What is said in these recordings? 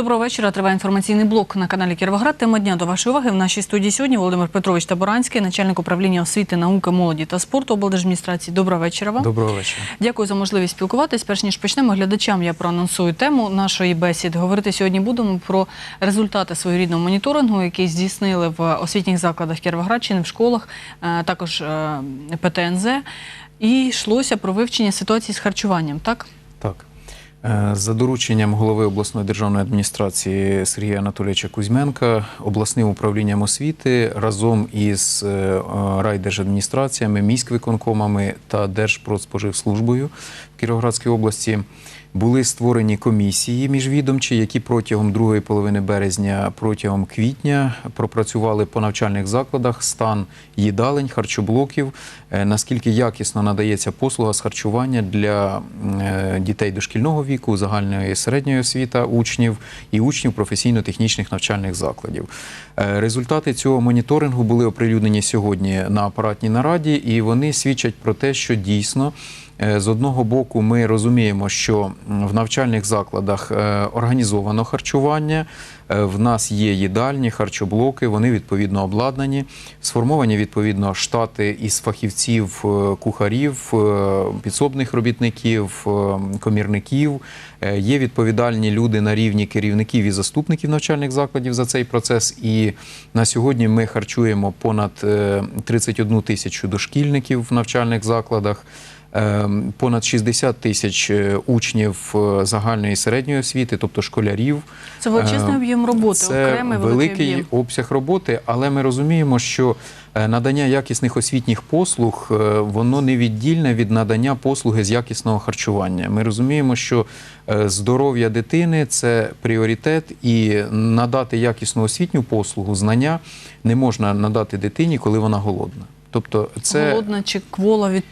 Доброго вечора. Триває інформаційний блок на каналі Кіровоград. Тема дня до вашої уваги. В нашій студії сьогодні Володимир Петрович Таборанський, начальник управління освіти, науки, молоді та спорту облдержадміністрації. Доброго вечора вам. Доброго вечора. Дякую за можливість спілкуватись. Перш ніж почнемо, глядачам я проанонсую тему нашої бесіди. Говорити сьогодні будемо про результати своєрідного моніторингу, який здійснили в освітніх закладах Кіровоградщини, в школах, е, також е, ПТНЗ. І йшлося про вивчення ситуації з харчуванням. Так Так. Е, За дорученням голови обласної державної адміністрації Сергія Анатолійовича Кузьменка, обласним управлінням освіти разом із е, райдержадміністраціями, міськвиконкомами та Держпродспоживслужбою в Кіровоградській області були створені комісії міжвідомчі, які протягом другої половини березня, протягом квітня пропрацювали по навчальних закладах стан їдалень, харчоблоків, е, наскільки якісно надається послуга з харчування для е, дітей дошкільного віку, загальної і середньої освіти учнів і учнів професійно-технічних навчальних закладів. Е, Результати цього моніторингу були оприлюднені сьогодні на апаратній нараді, і вони свідчать про те, що дійсно. Е, З одного боку, ми розуміємо, що в навчальних закладах е, організовано харчування. е, В нас є їдальні, харчоблоки, вони відповідно обладнані, сформовані відповідно штати із фахівців, кухарів, підсобних робітників, комірників. Є відповідальні люди на рівні керівників і заступників навчальних закладів за цей процес. І на сьогодні ми харчуємо понад е, 31 тисячу дошкільників в навчальних закладах. Ем, Понад 60 тисяч е, учнів е, загальної і середньої освіти, тобто школярів. це величезний Е, об'єм роботи, Це окремий великий великий обсяг роботи, але ми розуміємо, що е, надання якісних освітніх послуг воно невіддільне від надання послуги з якісного харчування. Ми розуміємо, що здоров'я дитини це пріоритет, і надати якісну освітню послугу, знання не можна надати дитині, коли вона голодна. Тобто, це Голодна чи квола від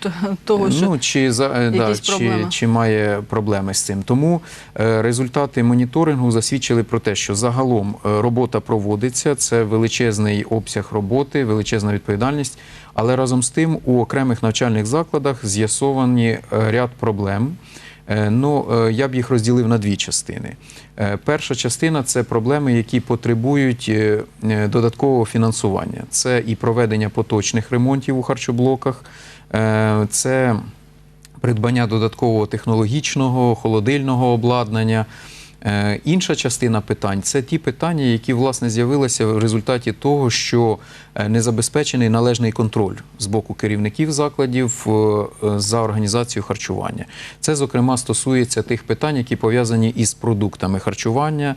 того, що Ну, чи, за, е, да, чи, чи має проблеми з цим. Тому е, результати моніторингу засвідчили про те, що загалом е, робота проводиться, це величезний обсяг роботи, величезна відповідальність. Але разом з тим у окремих навчальних закладах з'ясовані е, ряд проблем. Е, Ну, е, я б їх розділив на дві частини. Е, Перша частина це проблеми, які потребують додаткового фінансування. Це і проведення поточних ремонтів у харчоблоках, це придбання додаткового технологічного, холодильного обладнання. Е, Інша частина питань це ті питання, які власне з'явилися в результаті того, що е, не забезпечений належний контроль з боку керівників закладів е, за організацією харчування. Це, зокрема, стосується тих питань, які пов'язані із продуктами харчування,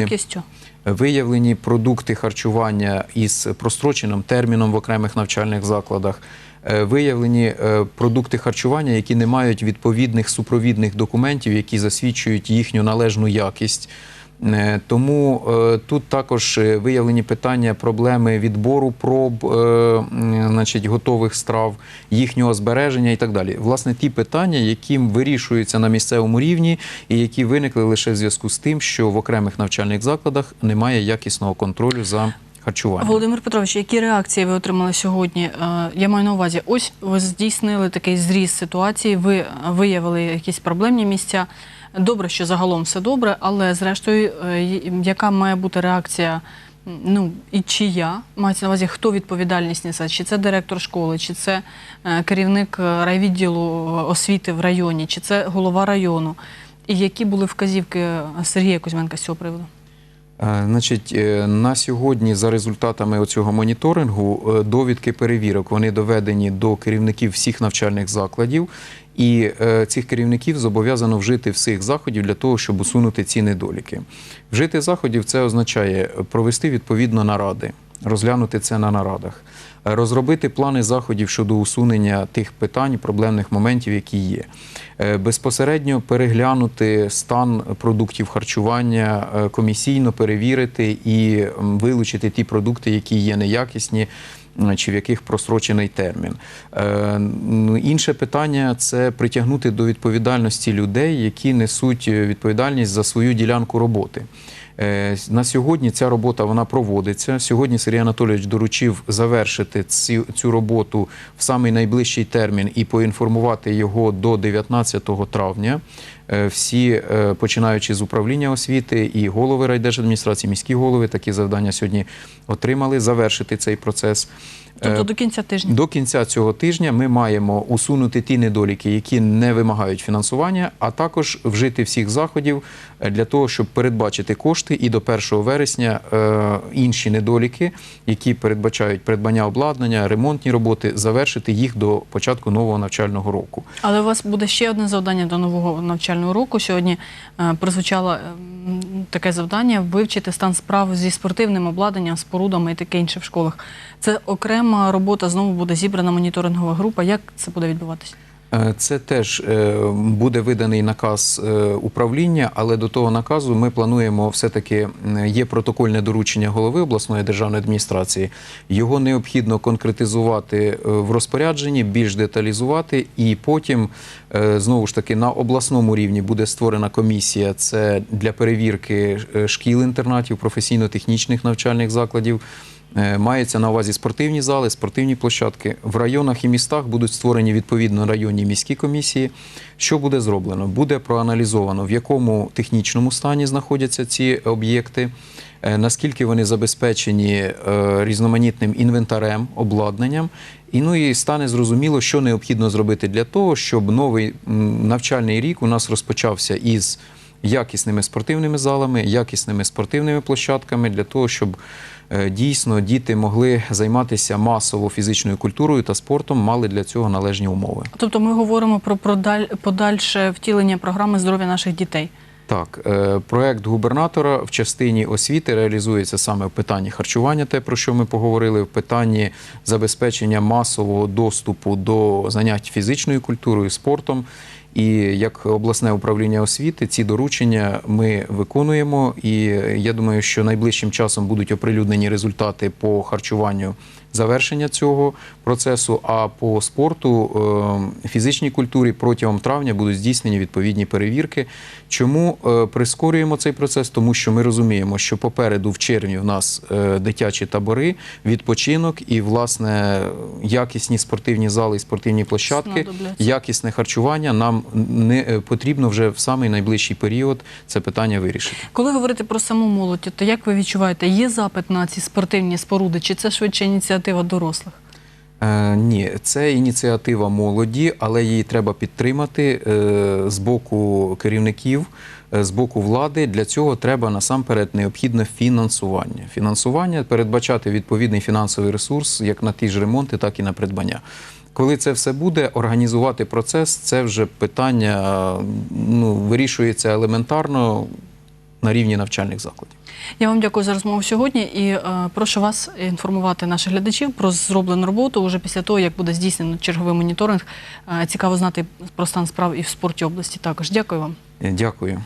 якістю. виявлені продукти харчування із простроченим терміном в окремих навчальних закладах. Е, Виявлені е, продукти харчування, які не мають відповідних супровідних документів, які засвідчують їхню належну якість. Е, Тому тут також виявлені питання проблеми відбору проб, значить, готових страв, їхнього збереження і так далі. Власне, ті питання, які вирішуються на місцевому рівні, і які виникли лише в зв'язку з тим, що в окремих навчальних закладах немає якісного контролю за харчуванням. Володимир Петрович, які реакції ви отримали сьогодні? Е, Я маю на увазі, ось ви здійснили такий зріз ситуації, ви виявили якісь проблемні місця. Добре, що загалом все добре, але зрештою, е, яка має бути реакція? Ну і чия мається на увазі, хто відповідальність несе? Чи це директор школи, чи це е, керівник е, райвідділу освіти в районі, чи це голова району? І які були вказівки е, Сергія Кузьменка з цього приводу? Е, Значить, е, на сьогодні за результатами цього моніторингу е, довідки перевірок вони доведені до керівників всіх навчальних закладів, і цих керівників зобов'язано вжити всіх заходів для того, щоб усунути ці недоліки. Вжити заходів це означає провести відповідно наради, розглянути це на нарадах. е, Розробити плани заходів щодо усунення тих питань, проблемних моментів, які є. Е, Безпосередньо переглянути стан продуктів харчування, е, комісійно перевірити і вилучити ті продукти, які є неякісні. Чи в яких прострочений термін. Е, Інше питання це притягнути до відповідальності людей, які несуть відповідальність за свою ділянку роботи. Е, На сьогодні ця робота вона проводиться. Сьогодні Сергій Анатолійович доручив завершити цю, цю роботу в самий найближчий термін і поінформувати його до 19 травня Е, Всі, е, починаючи з управління освіти, і голови райдержадміністрації, міські голови такі завдання сьогодні отримали завершити цей процес. Тобто до кінця тижня. до кінця цього тижня ми маємо усунути ті недоліки, які не вимагають фінансування, а також вжити всіх заходів для того, щоб передбачити кошти і до 1 вересня е, інші недоліки, які передбачають придбання обладнання, ремонтні роботи, завершити їх до початку нового навчального року. Але у вас буде ще одне завдання до нового навчального року. Сьогодні е, прозвучало е, таке завдання вивчити стан справ зі спортивним обладнанням, спорудами і таке інше в школах. Це окрема робота. Знову буде зібрана моніторингова група. Як це буде відбуватися? Е, Це теж е, буде виданий наказ е, управління, але до того наказу ми плануємо все-таки є протокольне доручення голови обласної державної адміністрації. Його необхідно конкретизувати в розпорядженні, більш деталізувати, і потім знову ж таки на обласному рівні буде створена комісія. Це для перевірки е, шкіл-інтернатів, професійно-технічних навчальних закладів. Е, Мається на увазі спортивні зали, спортивні площадки. В районах і містах будуть створені відповідно районні міські комісії. Що буде зроблено? Буде проаналізовано, в якому технічному стані знаходяться ці об'єкти, е, наскільки вони забезпечені е, різноманітним інвентарем, обладнанням. І ну і стане зрозуміло, що необхідно зробити для того, щоб новий навчальний рік у нас розпочався із якісними спортивними залами, якісними спортивними площадками для того, щоб дійсно діти могли займатися масово фізичною культурою та спортом, мали для цього належні умови. Тобто, ми говоримо про подальше втілення програми здоров'я наших дітей. Так, е, проект губернатора в частині освіти реалізується саме в питанні харчування, те про що ми поговорили, в питанні забезпечення масового доступу до занять фізичною культурою, спортом. І як обласне управління освіти ці доручення ми виконуємо. І я думаю, що найближчим часом будуть оприлюднені результати по харчуванню завершення цього процесу. А по спорту, е, фізичній культурі протягом травня будуть здійснені відповідні перевірки. Чому е, прискорюємо цей процес? Тому що ми розуміємо, що попереду в червні в нас е, дитячі табори, відпочинок і власне якісні спортивні зали і спортивні площадки, якісне харчування нам не е, потрібно вже в самий найближчий період це питання вирішити. Коли говорити про саму молодь, то як ви відчуваєте, є запит на ці спортивні споруди, чи це швидше ініціатива дорослих? Е, ні, це ініціатива молоді, але її треба підтримати е, з боку керівників, е, з боку влади. Для цього треба насамперед необхідне фінансування. Фінансування передбачати відповідний фінансовий ресурс як на ті ж ремонти, так і на придбання. Коли це все буде, організувати процес це вже питання ну, вирішується елементарно на рівні навчальних закладів. Я вам дякую за розмову сьогодні і е, прошу вас інформувати наших глядачів про зроблену роботу уже після того, як буде здійснено черговий моніторинг. Е, цікаво знати про стан справ і в спорті області також. Дякую вам. Дякую.